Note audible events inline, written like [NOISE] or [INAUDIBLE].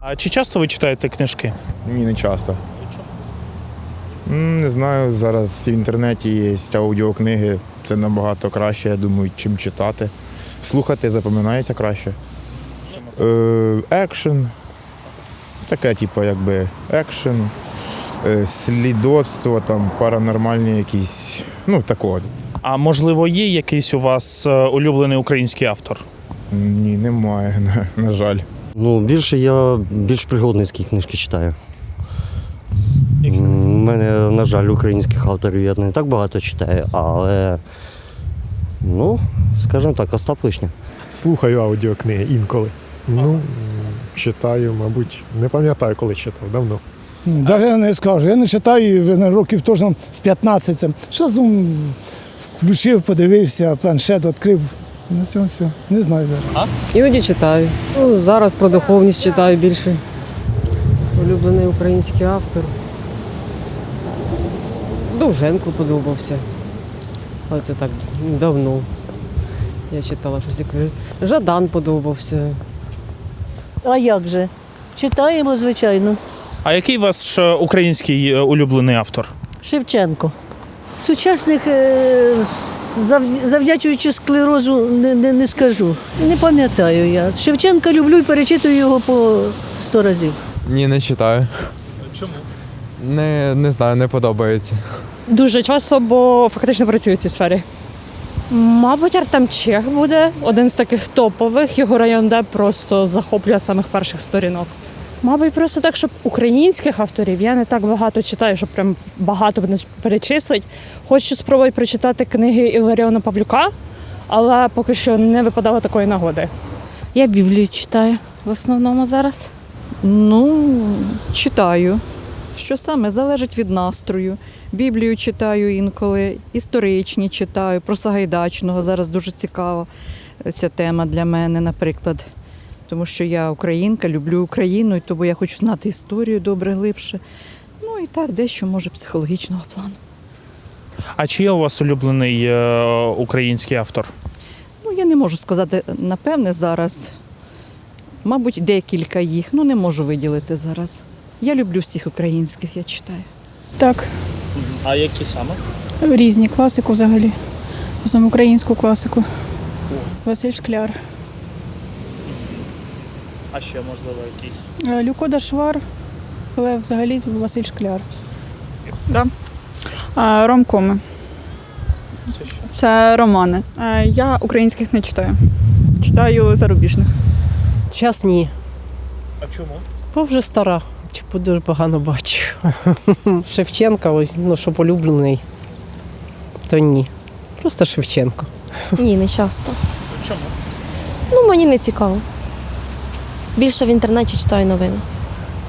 А чи часто ви читаєте книжки? Ні, не часто. Не знаю, зараз в інтернеті є аудіокниги. Це набагато краще, я думаю, чим читати. Слухати запам'ятається краще. Е, екшен. Таке, типу, якби екшен, е, слідоцтво, там, паранормальні якісь. Ну, такого. А можливо, є якийсь у вас е, улюблений український автор? Ні, немає, [LAUGHS] на, на жаль. Ну, більше я більш пригодницькі книжки читаю. У мене, на жаль, українських авторів я не так багато читаю, але, ну, скажімо так, Остап Вишня. Слухаю аудіокниги інколи. Ну, читаю, мабуть, не пам'ятаю, коли читав, давно. Даже не скажу. Я не читаю років теж з 15. цим. Часом включив, подивився, планшет відкрив. На цьому все. Не знаю. навіть. Іноді читаю. Ну, зараз про духовність читаю більше. Улюблений український автор. Довженко подобався. Але це так давно. Я читала щось яке. Жадан подобався. А як же? Читаємо, звичайно. А який ваш е, український е, улюблений автор? Шевченко. Сучасних, е, завдячуючи склерозу, не, не, не скажу. Не пам'ятаю я. Шевченка люблю і перечитую його по сто разів. Ні, не читаю. Чому? Не, не знаю, не подобається. Дуже часто, бо фактично працюю в цій сфері. Мабуть, Артем Чех буде один з таких топових. Його район де просто захоплює самих перших сторінок. Мабуть, просто так, щоб українських авторів я не так багато читаю, щоб прям багато перечислить. Хочу спробувати прочитати книги Іларіона Павлюка, але поки що не випадало такої нагоди. Я Біблію читаю в основному зараз. Ну, читаю. Що саме залежить від настрою. Біблію читаю інколи, історичні читаю, про Сагайдачного. Зараз дуже цікава ця тема для мене, наприклад. Тому що я українка, люблю Україну, і тому я хочу знати історію добре, глибше. Ну і так, дещо може психологічного плану. А чи є у вас улюблений е, український автор? Ну, я не можу сказати напевне зараз. Мабуть, декілька їх, ну не можу виділити зараз. Я люблю всіх українських, я читаю. Так, А які саме? різні класику взагалі. В українську класику. Василь Шкляр. А ще можливо якісь. Е, Люкода Швар, але взагалі Василь Шкляр. Ромкоми. Це що? Це романи. Я українських не читаю. Читаю зарубіжних. Час ні. А чому? Бо вже стара. Чи дуже погано бачу. [LAUGHS] Шевченка, ось, ну, щоб улюблений, то ні. Просто Шевченко. Ні, не часто. Чому? Ну, мені не цікаво. Більше в інтернеті читаю новини.